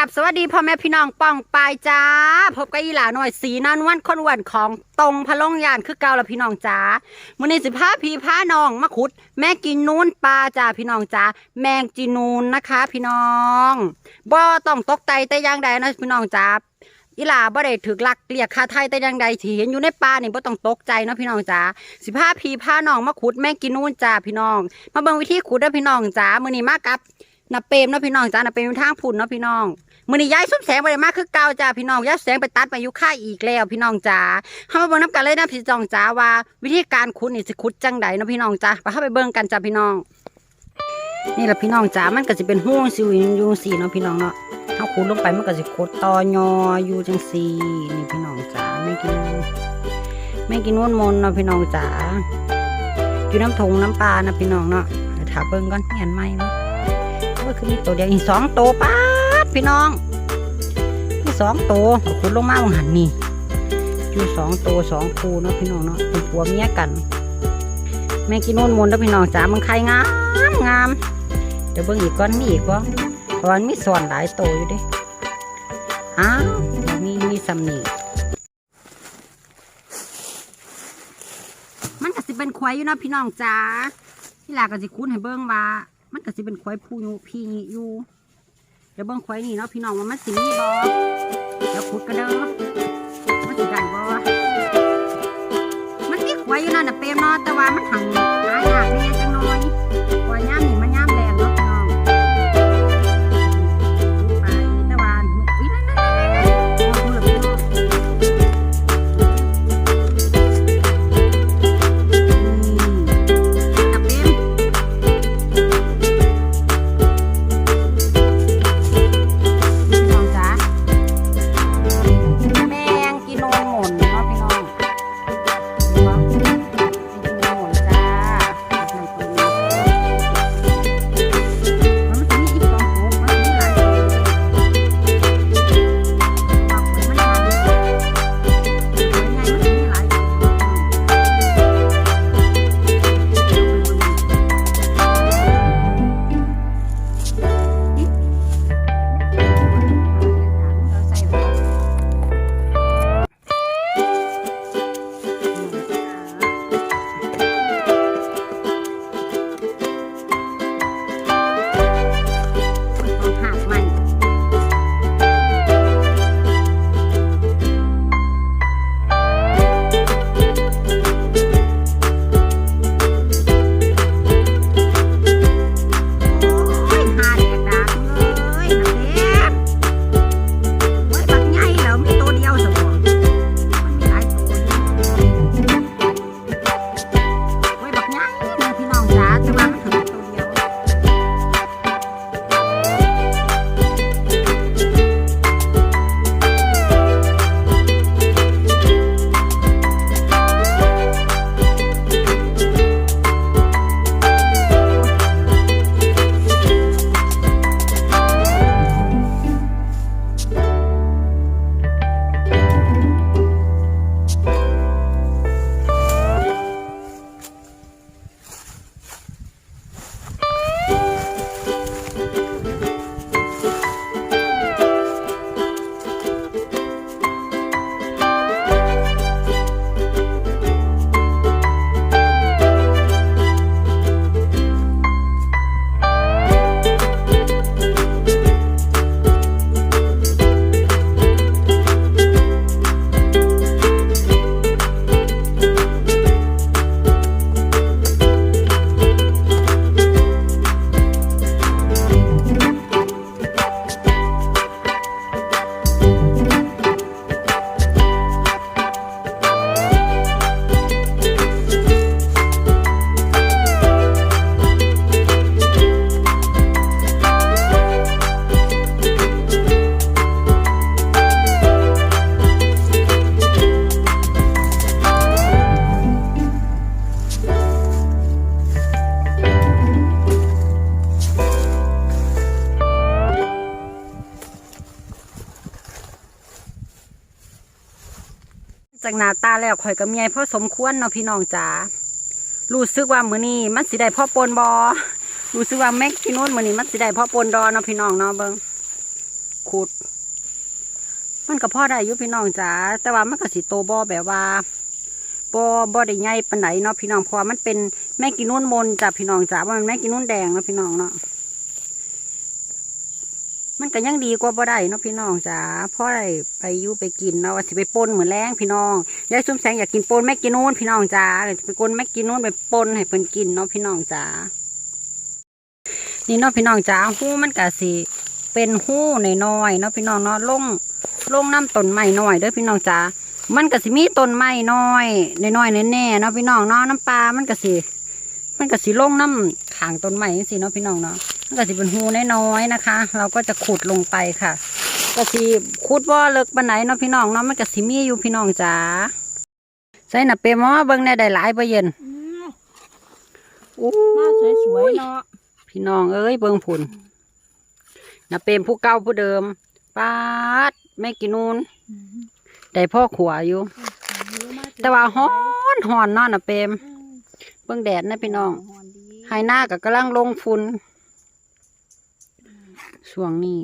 กับสวัสดีพ่อแม่พี่น้องป้องปายจ้า พบกับอีหลาหน่อยสีนอนวันคนวันของตรงพะลงยานคือเก่าละพี่น้องจ้ามื้อนี้สิพาพี่พาน้องมาขุด แม่กินนูนปลาจ้าพี่น้องจ้าแมงจีนูนนะคะ พี่น้องบ่ต้องตกใจแต่อย่างใดนะพี่น้องจ้าอีหลาบ่ได้ถึกลักเรียกคาไทยแต่อย่างใดที่เห็นอยู่ในป่านี่บ่ต้องตกใจเนาะพี่น้องจ้าสิพาพี่พาน้องมาขุดแมงกินนูนจ้าพี่น้อง มาเบิ่งวิธีขุดเด้อพี่น้องจ้ามื้อนี้มากับ นาเปรมเนาะพี่น้องจ้านาเปรมทางพุ่นเนาะพี่น้องมือนี้ย้ายซุ้มแสงไปมากคือเก่าจ้าพี่น้องย้ายแสงไปตัดมายุค่าอีกแล้วพี่น้องจ๋าเข้ามาเบิ่งน้ำกันเลยนะพี่จองจ๋าว่า วิธีการขุดนี่สิขุดจังใดเนาะพี่น้องจ๋าไปเข้าไปเบิ่งกันจ้าพี่น้อง นี่แหละพี่น้องจ๋ามันก็จะเป็นห้วงซิวอยู่สีเนาะพี่น้องเนาะเขาขุดลงไปมันก็จะขุดตอยออยู่จังสีนี่พี่น้องจ๋าไม่กินไม่กินนวลมนเนาะพี่น้องจ๋าอยู่น้ำทงน้ำปลานะพี่น้องเนาะเดี๋ยวถาเบิ่งก่อนเห็นไหมเนาะ ก็คือมีตัวเดียวอีกสองตัวป้าดพี่น้องมีสองตัวขุดลงมาหันนี่อยู่สองตัวสองคู่เนาะพี่น้องเนาะเป็นผัวเมียกัน แม่กินโน่นมนแล้วพี่น้องจ๋ามันไข่งามงามเดี๋ยวเบิ่งอีกก้อนมีอีกบ่เพราะมันมีส่วนหลายตัวอยู่ด้อ้าวมีมีสำนีมันก็สิเป็นควายอยู่นะพี่น้องจ๋าที่หลาก็สิคุ้นให้เบิ่งว่า มันก็สิเป็นควายผู้อยู่พี่อยู่เดี๋ยวเบิ้งควายนี่เนาะพี่น้องว่ามันสิมีบ่เดี๋ยวขุดกันเด้อมันสิได้บอมันมีควายอยู่นั่นน่ะเปรมเนาะแต่ว่ามันหังหายากแน่จังน้อยควายย่ามนี่มันย่าม จากหนาตาแล้วข่อยกับเมียพ่อสมควรเนาะพี่น้องจ๋ารู้สึกว่ามือนี้มันสิได้พ่อปนบอรู้สึกว่าแม็กที่นู้นมือนี้มันสิได้พ่อปนดอเนาะพี่น้องเนาะเบิ่งขุด มันก็พ่อได้อยู่พี่น้องจ๋าแต่ว่ามันก็สิโตบ่แบบว่าบ่บ่ได้ใหญ่ปานไหนเนาะพี่น้องเพราะว่ามันเป็นแม่กินนุ่นมนจ้ะพี่น้องจ๋าว่ามันแม่กินนุ่นแดงเนาะพี่น้องเนาะ มันก็ยังดีกว่าบ่ได้เนาะพี่น้องจ๋าเพราะได้ไปยู่ไปกินเนาะสิไปปนเหมือนแรงพี่น้องยายซุ่มแสงอยากกินปนแม่กินนุ่นพี่น้องจ๋าไปกนแม่กินนุ่นไปปนให้เพิ่นกินเนาะพี่น้องจ๋านี่เนาะพี่น้องจ๋าหู้มันก็สิเป็นหู้น้อยๆเนาะพี่น้องเนาะลงลงน้ำต้นไม้น้อยเด้อพี่น้องจ๋ามันก็สิมีต้นไม้น้อยน้อยแน่ๆเนาะพี่น้องเนาะน้ำปลามันก็สิมันก็สิลงน้ำขางต้นไม้จังซี่เนาะพี่น้องเนาะ มันก็สิเป็นหูน้อยๆนะคะ เราก็จะขุดลงไปค่ะ ก็สิขุดว่าเลิกปานไหนเนาะพี่น้องเนาะมันก็สิมีอยู่พี่น้องจ๋าใส่หน้าเปรมมาเบิ่งแหน่ได้หลายบ่เย็นอู้มาสวยๆเนาะพี่น้องเอ้ยเบิ่งผุนหน้าเปรมผู้เก่าผู้เดิมปาดแม่กินนูนได้พ่อขวอยู่ แต่ว่าฮ้อนหอนเนอนน่ะเปรมเบิ่งแดดนะพี่น้องหอนดีไฮหน้าก็กำลังลงฟุน ช่วงนี้